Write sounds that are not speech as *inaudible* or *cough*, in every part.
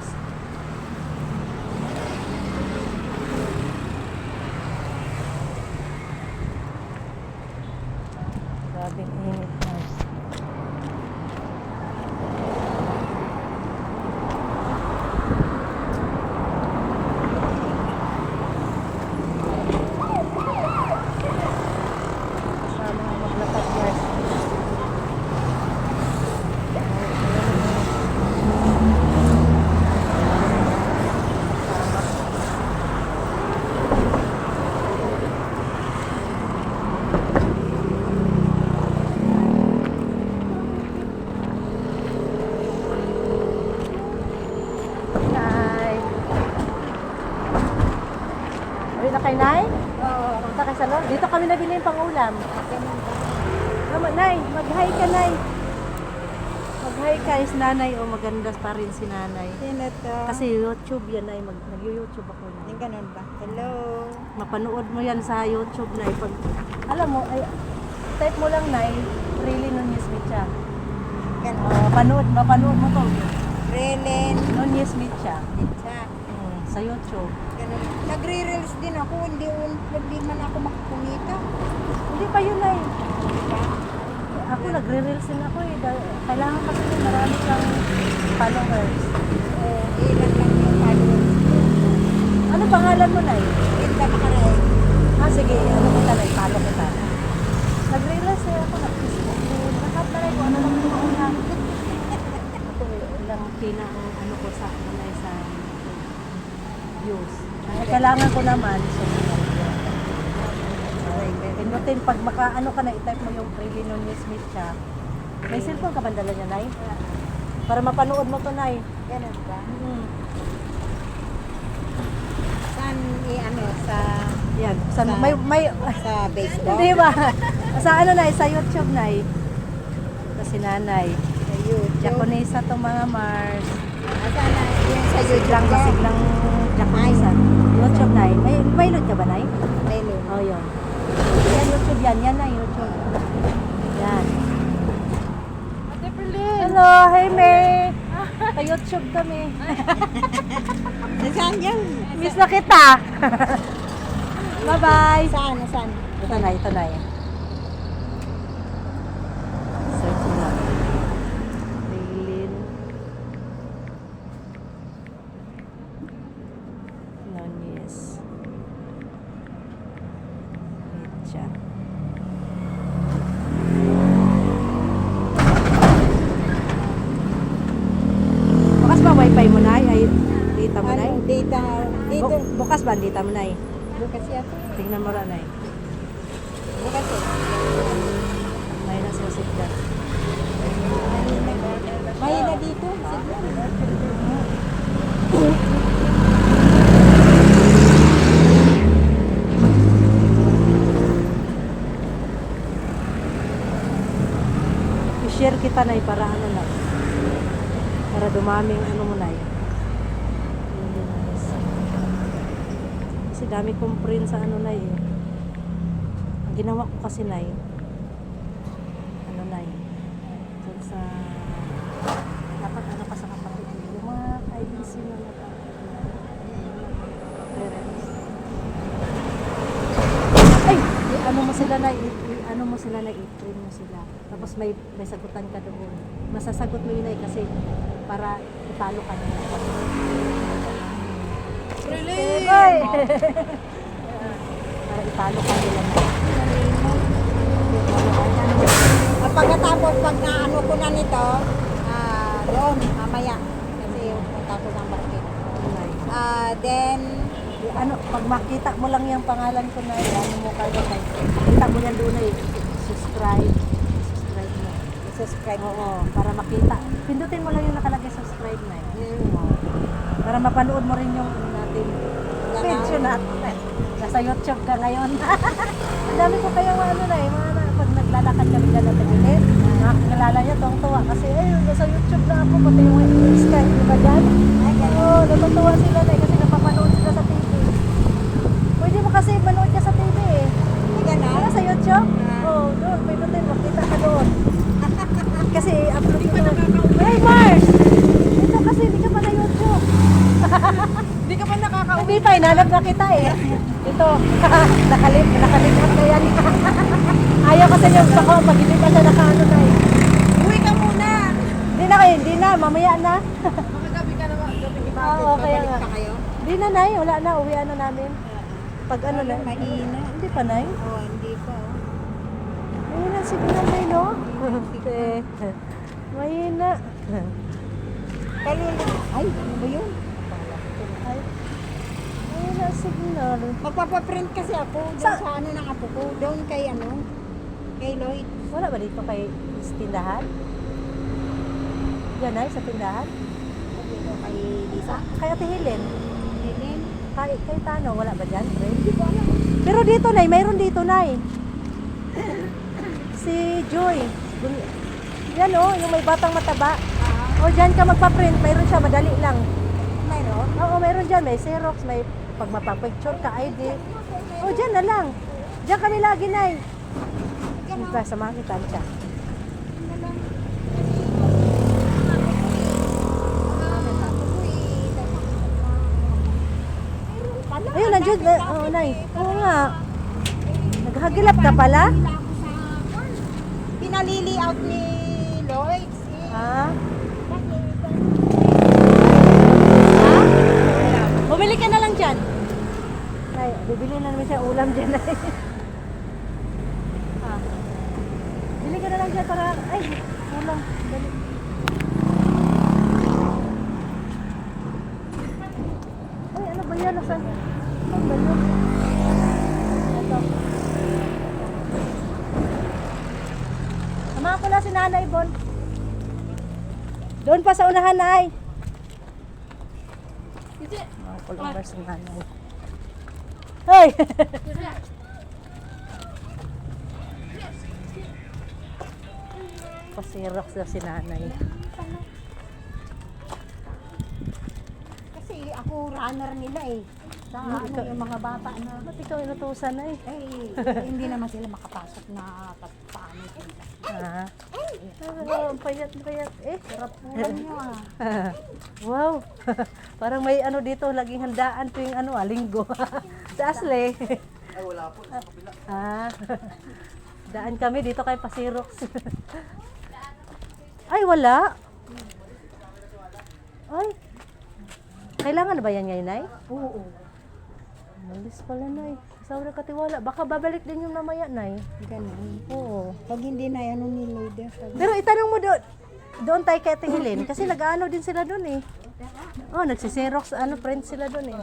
Thanks. Kami nabili yung pang-ulam. Tama, Nay, mag-hi ka, Nay. Mag-hi ka, is nanay. O, maganda pa rin si nanay. Sino to? Kasi YouTube yan, Nay. Mag- Nag-YouTube ako. Nay. Yung ganun ba? Hello. Mapanood mo yan sa YouTube, Nay. Pag, alam mo, ay, type mo lang, Nay. Really Nunez Mitya. Ganun. Uh, panood, mapanood mo to. Relen. Nunez Mitya. Pizza. Mm, sa YouTube. Ganun. Nagre-reels din ako. Hindi, hindi man ako makakumita. Hindi pa yun. Diba? Ako nagre-reels din ako eh. Kailangan kasi marami kang followers. Oo. Ilan lang yung followers. Ano pangalan mo, Nay? Linda Macaray. Ah, sige. Ano kita, Nay? Follow kita. Nag-reels eh ako. Nag-Facebook. Eh, Lahat na rin kung ano lang yung mga Ako eh, ilang kina ang ano ko sa ano na sa views. Ay, kailangan ko naman. So, Pinutin, pag maka, ano ka na, i-type mo yung Prilly Nunez Smith siya. May cellphone ka ba dala niya, Nay? Para mapanood mo to, Nay. Ganun ba? Hmm. Saan i-ano? Sa, Yan. Sa, Sa- may, may, sa Facebook? Di ba? *laughs* Sa ano na, sa YouTube na Kasi nanay. Sa YouTube? Japonesa tong mga Mars. Asan na? Yung sa YouTube Siglang ka? masiglang Japonesa. YouTube na May, may load ka ba na May link. Oh, yun. Yan, YouTube yan. Yan na, YouTube. Yan. Hello, hey May. Sa YouTube kami. *laughs* Nasaan yan? Miss na kita. *laughs* Bye-bye. Saan? Saan? Ito na, ito na yan. Search mo lang. Raylin. Nunez. Mitya. Bukas ba wifi na? Ay, data mo na? Ano? Data. Bu- bukas ba ang data mo na? Bukas yata. Tingnan mo ra na Bukas eh. May na sa signal. Mahina dito. Signal. I-share kita na para ano lang. Para dumami ang ano mo na yun. Yun din ang isa. Kasi dami kong print sa ano na. Ang ginawa ko kasi na yun. Ano na yun. Dun sa... Dapat ano pa sa kapatid. Yung mga IBC na napapit na. Parents. Ay! Ano mo sila na, i- ano mo sila na, i-train mo sila. Tapos may, may sagutan ka doon. Masasagot mo yun ay kasi para ipalo ka nila. Really? Ay! para ipalo ka nila. At pagkatapos, pag naano ko na nito, ah, doon, mamaya. Kasi punta ko ng market. Ah, then, ano, pag makita mo lang yung pangalan ko na ano mo kayo kay, makita mo yan doon ay subscribe. Subscribe. Subscribe. Oo, para makita. Pindutin mo lang yung nakalagay subscribe na yun. Hmm. Para mapanood mo rin yung natin. Video natin. Nasa YouTube ka ngayon. *laughs* Ang dami ko kayong ano na eh, mga na, pag naglalakad kami na tagilid, nakakilala niya tuwang tuwa kasi ay, nasa YouTube na ako, pati yung ka, di ba dyan? Oo, natutuwa sila na eh, kasi napapanood sila sa TV. Pwede mo kasi manood ka sa TV eh. Ay, ganun. Ano sa YouTube? Ah. Oo, oh, doon, pindutin mo, kita ka doon. kasi upload ko doon. Hey Mars! Dito kasi hindi ka pa na YouTube. Hindi ka pa nakakauwi. Hindi pa, inanap na eh. Ito, *laughs* nakalit, nakalipat na yan. *laughs* Ayaw kasi yung bako, pag hindi pa siya nakaano na eh. Uwi ka muna. Hindi na kayo, hindi na, mamaya na. Makagabi ka naman. Gabi ni Bakit? Babalik nga. pa kayo? Hindi na, Nay, wala na, uwian na namin. Pag ano na, Mahina. hindi pa, Nay. Oo, hindi pa. oh. Mahina ang signal, Nay, no? *laughs* Mahina. Kalulu. Ay, ano ba yun? Ay, ang signal. Magpapaprint kasi ako doon Sa- sa, ano ng apo ko. Doon kay ano, kay Lloyd. Wala ba dito kay sa tindahan? Yan ay, sa tindahan? Ko kay Lisa. Kaya Ate Helen. Helen. Kay, kay Tano, wala ba dyan? Hindi ko alam. Pero dito, Nay, mayroon dito, Nay. si Joy. Yan oh, yung may batang mataba. Ah, O, dyan ka magpa-print. Mayroon siya, madali lang. mayroon. Oo, mayroon dyan. May Xerox, may pag mapapicture ka, ID. O, dyan na lang. Diyan kami lagi, Nay. Yan Diba, samahan kita siya. Ayun, nandiyan. na- Oo, Nay. Oo nga. Naghagilap ka pala? Pinalili out ni Lloyd. Ha? Bumili ka na lang dyan. Bibili na namin siya ulam dyan. Nay. *laughs* ha? Bili ka na lang dyan para, ay, ulam. Dali. Ay, ano ba yan? Nasaan? Ano ba yun? Ito. Samahan ko na si Nanay Bon. Doon pa sa unahan, Nay. Mga kulong ba si Nanay? Hoy! *laughs* Pasirok sa si Nanay. Kasi ako runner nila eh. Sa ano, ikaw- yung mga bata na Ba't ikaw inutusan na eh? eh, hindi naman sila makapasok na kahit paano sila. Ah. Oh, ang payat, payat. Eh, Sarap nyo ah. wow. *laughs* Parang may ano dito, laging handaan tuwing ano, ah, linggo. *laughs* sa Asle. Ay, wala po. Sa kapila. *laughs* Ah. Daan kami dito kay Pasirox. Ay, wala. Ay. Kailangan na ba yan ngayon, Nay? Oo. Malis pala, Nay. Na katiwala. Baka babalik din yung mamaya, Nay. Ganun. Oo. Pag hindi na ano ni sabi- Pero itanong mo doon, doon tayo kay Tingilin. Kasi nag-ano din sila doon eh. Oh, nagsisirox, ano, friend sila doon eh.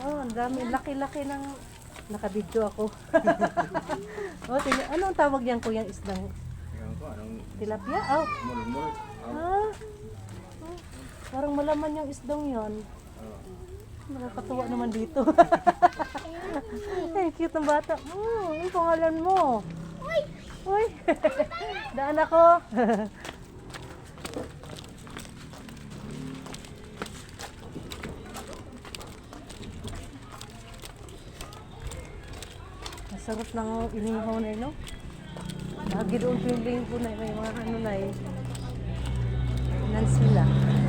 Oh, ang dami, laki-laki ng nakabidyo ako. *laughs* oh, tingnan, ano ang tawag yan kuyang isdang anong tilapia? Oh, mulmul. ah. Parang malaman yung isdang yon. Nakakatuwa naman dito. *laughs* Ay, cute ng bata. Hmm, yung pangalan mo. Uy! Uy! *laughs* Daan ako. Masarap ng inihaw na yun, no? Lagi doon piling po na may mga ano na eh. Nan sila.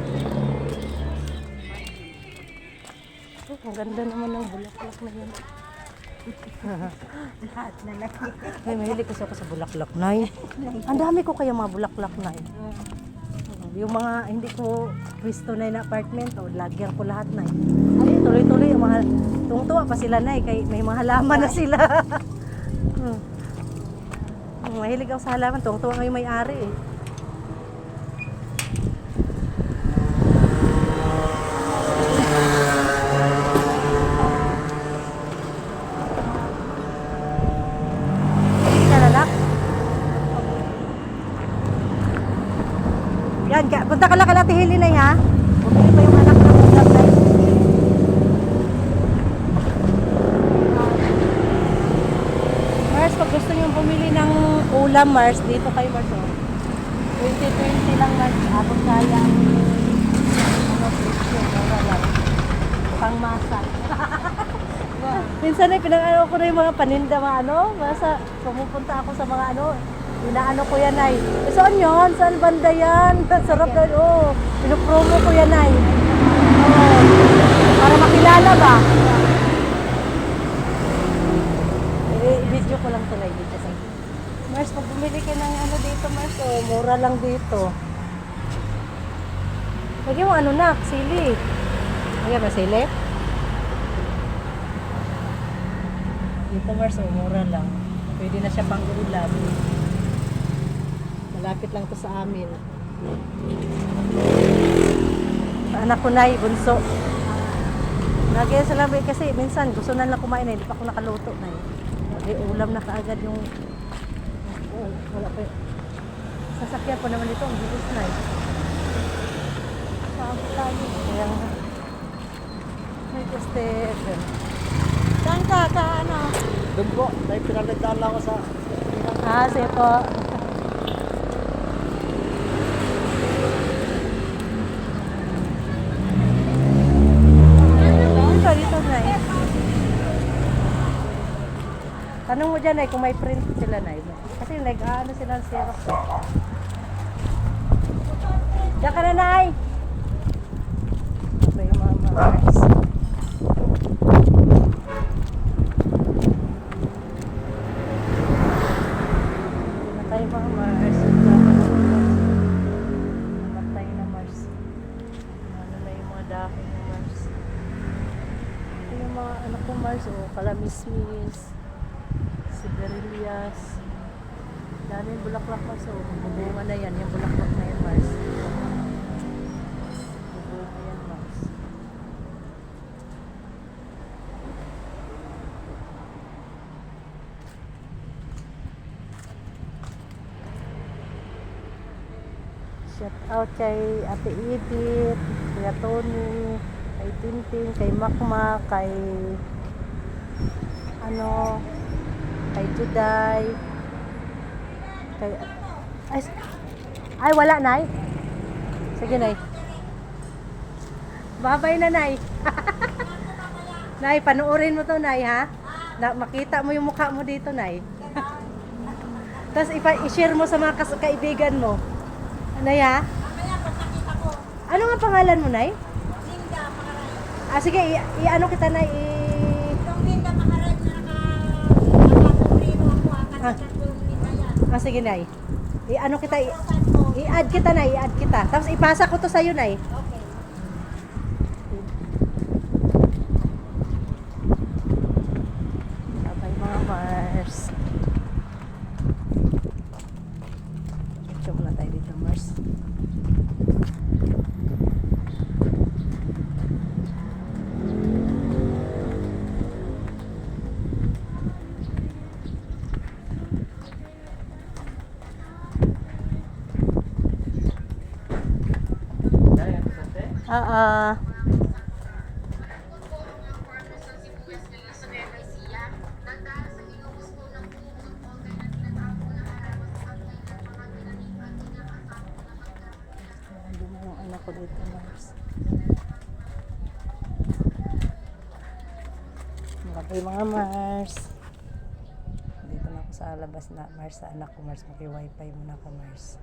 Ang ganda naman ng bulaklak na yun. *laughs* Lahat na laki. Ay, mahilig kasi ako sa bulaklak, Nay. *laughs* Ang dami ko kaya mga bulaklak, Nay. Yung mga hindi ko pwesto na na apartment, o lagyan ko lahat, Nay. Ay, tuloy-tuloy, yung mga tungtuwa pa sila, Nay, kay may mga halaman na sila. *laughs* hmm. Hmm, Mahilig ako sa halaman, tungtuwa ngayon may-ari eh. Kalalak. Yan, ka, punta ka lang kala Tihili na ha. Bumili pa yung anak ng ulam na yun. Mars, pag gusto nyo bumili ng ulam, Mars, dito kay Mars. Oh. 2020 lang, Mars. Abot kaya ang mga presyo. Mura lang. Pangmasa. *laughs* Minsan ay pinag-ano ko na yung mga paninda, mga ano, mga sa, pumupunta ako sa mga ano, inaano ko yan ay, eh, saan yun? Saan banda yan? *laughs* Sarap na, oh, pinupromo ko yan ay. Oh, para makilala ba? Eh, video ko lang tuloy Mars, pag bumili ka ng ano dito, Mars, oh, mura lang dito. Lagyan mo ano na, sili. Lagyan ba sili? Dito Mars, oh, mura lang. Pwede na siya pang ulam. Malapit lang to sa amin. Anak ko na, bunso. Lagi sa labi kasi minsan gusto na lang kumain na, hindi pa ako nakaluto na eh. May ulam na kaagad yung oh, wala pa. Sasakyan pa naman ito, ang bilis na eh. tayo. Kaya nga. May step. Saan ka? Sa ano? Doon po, may pinagdaan lang ako sa... Ah, sige po. Dito, dito na eh. Tanong mo dyan eh kung may print sila na Kasi nag-ano sila ng Xerox. Diyan ka na, Nay! Okay, mga mga guys. Namatay mga Mars. Namatay na Mars. Ano na yung mga dahon ng Mars. O, kalamismis. Siberias. Dami yung bulaklak Mars. O, bubunga na yan. Yung bulaklak na yan Mars. Bubunga yan Mars. Shout out kay Ate Edith, Kuya Tony, kay Tintin, kay Makma, kay ano, kay Juday, kay ay, ay wala nay. Sige nay. Babay na nay. *laughs* nay, panuorin mo to nay ha. Na, makita mo yung mukha mo dito nay. *laughs* Tapos i-share mo sa mga kas- kaibigan mo. Nay ha? Ano nga pangalan mo, Nay? Linda Pangaray. Ah, sige, i-ano kita, Nay, i... Itong Linda Pangaray na naka nakakumprino ako. Ah. Ah, sige, Nay. I-ano kita, i-add kita, Nay, i-add kita. Tapos ipasa ko to sa'yo, Nay. Okay. Bye, mga Mars. Picture muna tayo dito, Mars. Yung anak ko dito, Mars. Okay, mga Mars. Dito na ako sa labas na Mars, sa anak ko Mars. Maki-wifi muna ka Mars.